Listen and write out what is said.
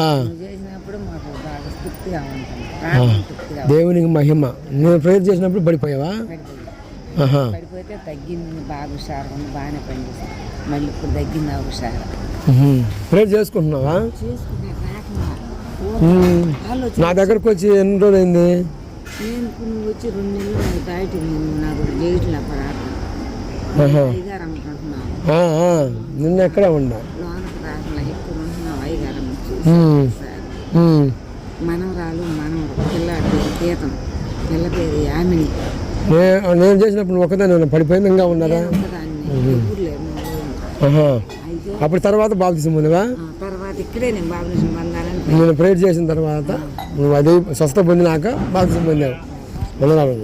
ఆహా నువ్వు చేసినప్పుడు మాకు బాగా తృప్తిగా ఉంటుంది ప్రాణం తృప్తిగా దేవునికి మహిమ. నేను ప్రేయర్ చేసినప్పుడు పడిపోయావా? పడిపోతే తగ్గింది బాగా హుషారు ఉంది బాగానే పనిచేసింది. మళ్ళీ ఇప్పుడు తగ్గింది ఆ హుషారు. ప్రేయర్ చేసుకుంటున్నావా? నా దగ్గరకు వచ్చి ఎన్ని రోజులు అయింది నేను ఇప్పుడు నువ్వు వచ్చి రెండు నెలలు నేను నాకు నిన్న ఎక్కడ ఉన్నా? మనవరాలు మనవరు పిల్లాడి పేరు గీతం పిల్ల పేరు యామిని నేను చేసినప్పుడు నువ్వు ఒకదాన్ని ఉన్నా. పడిపోయింది ఇంకా ఉన్నారా? అప్పుడు తర్వాత బాప్తిసం ఉందివా ఆ తర్వాత ఇక్కడే నేను బాబుని పొందాలని నేను ప్రేయర్ చేసిన తర్వాత నువ్వు అది స్వస్థ పొందినాక బాప్తిసం పొందావు. వందనాలు